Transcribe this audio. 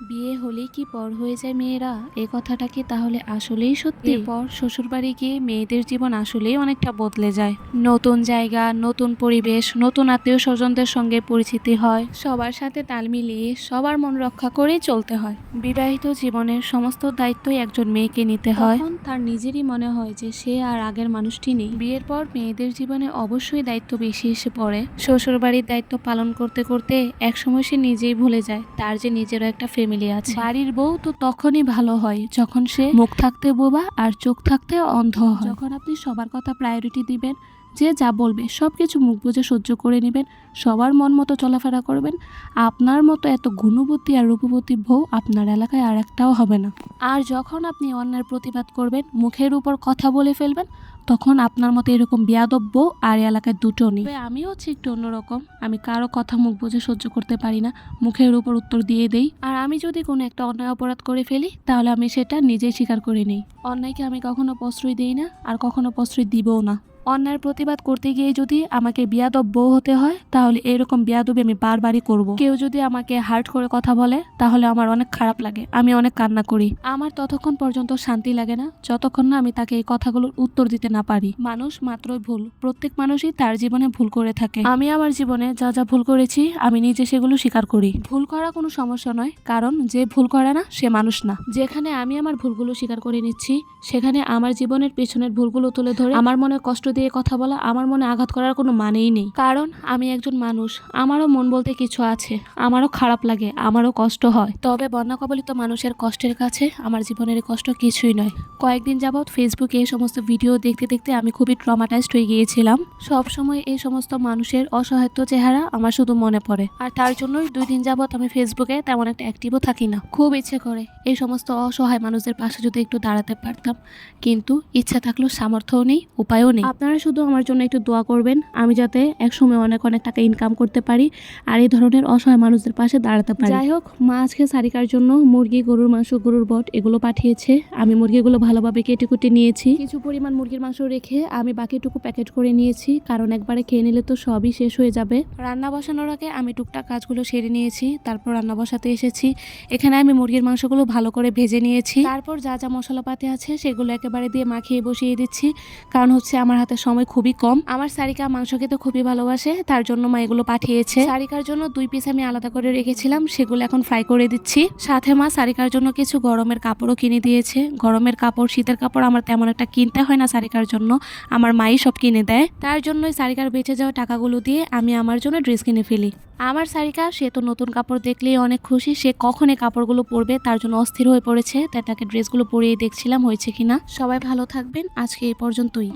বিয়ে হলেই কি পর হয়ে যায় মেয়েরা? এ কথাটা কি তাহলে আসলেই সত্যি? পর শ্বশুরবাড়ি গিয়ে মেয়েদের জীবন আসলেই অনেকটা বদলে যায়। নতুন জায়গা নতুন পরিবেশ নতুন আত্মীয় স্বজনদের সঙ্গে পরিচিতি হয়। সবার সাথে তাল মিলিয়ে সবার মন রক্ষা করেই চলতে হয়। বিবাহিত জীবনের সমস্ত দায়িত্বই একজন মেয়েকে নিতে হয়। তার নিজেরই মনে হয় যে সে আর আগের মানুষটি নেই। বিয়ের পর মেয়েদের জীবনে অবশ্যই দায়িত্ব বেশি এসে পড়ে। শ্বশুরবাড়ির দায়িত্ব পালন করতে করতে একসময় সে নিজেই ভুলে যায়। তার যে নিজেরও একটা ফ্যামিলি আছে। বাড়ির বউ তো তখনই ভালো হয় যখন সে মুখ থাকতে বোবা আর চোখ থাকতে অন্ধ হয়। যখন আপনি সবার কথা প্রায়োরিটি দিবেন যে যা বলবে সব কিছু মুখ বুঝে সহ্য করে নেবেন, সবার মন মতো চলাফেরা করবেন। আপনার মতো এত গুণবতী আর রূপবতী বউ আপনার এলাকায় আর একটাও হবে না। আর যখন আপনি অন্যের প্রতিবাদ করবেন, মুখের উপর কথা বলে ফেলবেন, তখন আপনার মতো এরকম বিয়াদব বউ আর এলাকায় দুটো নেই। আমিও হচ্ছে একটু অন্যরকম। আমি কারও কথা মুখ বুঝে সহ্য করতে পারি না। মুখের উপর উত্তর দিয়ে দেই। আর আমি যদি কোনো একটা অন্যায় অপরাধ করে ফেলি, তাহলে আমি সেটা নিজেই স্বীকার করে নিই। অন্যায়কে আমি কখনো প্রশ্রয় দিই না, আর কখনো প্রশ্রয় দিবও না। অন্যায়ের প্রতিবাদ করতে গিয়ে যদি আমাকে বিয়াদব বউ হতে হয়, তাহলে এরকম বিয়াদবি আমি বারবারই করব। কেউ যদি আমাকে হার্ট করে কথা বলে, তাহলে আমার অনেক খারাপ লাগে। আমি অনেক কান্না করি। আমার ততক্ষণ পর্যন্ত শান্তি লাগে না, যতক্ষণ না আমি তাকে এই কথাগুলোর উত্তর দিতে না পারি। মানুষ মাত্রই ভুল। প্রত্যেক মানুষই তার জীবনে ভুল করে থাকে। আমি আমার জীবনে যা যা ভুল করেছি, আমি নিজে সেগুলো স্বীকার করি। ভুল করা কোনো সমস্যা নয়, কারণ যে ভুল করে না, সে মানুষ না। যেখানে আমি আমার ভুলগুলো স্বীকার করে নিচ্ছি, সেখানে আমার জীবনের পেছনের ভুলগুলো তুলে ধরে আমার মনে কষ্ট দিয়ে কথা বলা আমার মনে আঘাত করার কোনো মানেই নেই। কারণ আমি একজন মানুষ, আমারও মন বলতে কিছু আছে, আমারও খারাপ লাগে, আমারও কষ্ট হয়। তবে বন্যা কবলিত মানুষের কষ্টের কাছে আমার জীবনের কষ্ট কিছুই নয়। কয়েকদিন যাবৎ ফেসবুকে এই সমস্ত ভিডিও দেখতে দেখতে আমি খুবই ট্রমাটাইজড হয়ে গিয়েছিলাম। সব সময় এই সমস্ত মানুষের অসহায়ত্ব চেহারা আমার শুধু মনে পড়ে। আর তার জন্যই দুই দিন যাবৎ আমি ফেসবুকে তেমন একটা অ্যাক্টিভও থাকি না। খুব ইচ্ছে করে এই সমস্ত অসহায় মানুষদের পাশে যদি একটু দাঁড়াতে পারতাম। কিন্তু ইচ্ছা থাকলেও সামর্থ্যও নেই, উপায়ও নেই। আপনারা শুধু আমার জন্য একটু দোয়া করবেন আমি যাতে একসময় অনেক অনেক টাকা ইনকাম করতে পারি আর এই ধরনের অসহায় মানুষদের পাশে দাঁড়াতে পারি। যাই হোক মা আজকে সারিকার জন্য মুরগি গরুর মাংস গরুর বট এগুলো পাঠিয়েছে। আমি মুরগিগুলো ভালোভাবে কেটে কুটে নিয়েছি। কিছু পরিমাণ মুরগির মাংস রেখে আমি বাকিটুকু প্যাকেট করে নিয়েছি কারণ একবারে খেয়ে নিলে তো সবই শেষ হয়ে যাবে। রান্না বসানোর আগে আমি টুকটাক কাজগুলো সেরে নিয়েছি তারপর রান্না বসাতে এসেছি। এখানে আমি মুরগির মাংসগুলো ভালো করে ভেজে নিয়েছি। তারপর যা যা মশলাপাতি আছে সেগুলো একেবারে দিয়ে মাখিয়ে বসিয়ে দিচ্ছি কারণ হচ্ছে আমার হাতে সময় খুবই কম। আমার সারিকা মাংস খেতে খুবই ভালোবাসে তার জন্য মা এগুলো পাঠিয়েছে। সারিকার জন্য দুই পিস আমি আলাদা করে রেখেছিলাম সেগুলো এখন ফ্রাই করে দিচ্ছি। সাথে মা সারিকার জন্য কিছু গরমের কাপড়ও কিনে দিয়েছে। গরমের কাপড় শীতের কাপড় আমার তেমন একটা কিনতে হয় না সারিকার জন্য আমার মাই সব কিনে দেয়। তার জন্যই সারিকার বেঁচে যাওয়া টাকাগুলো দিয়ে আমি আমার জন্য ড্রেস কিনে ফেলি। আমার সারিকা, সে তো নতুন কাপড় দেখলেই অনেক খুশি। সে কখন এই কাপড়গুলো পরবে তার জন্য অস্থির হয়ে পড়েছে, তাই তাকে ড্রেসগুলো পরিয়ে দেখছিলাম, হয়েছে কিনা। সবাই ভালো থাকবেন, আজকে এই পর্যন্তই।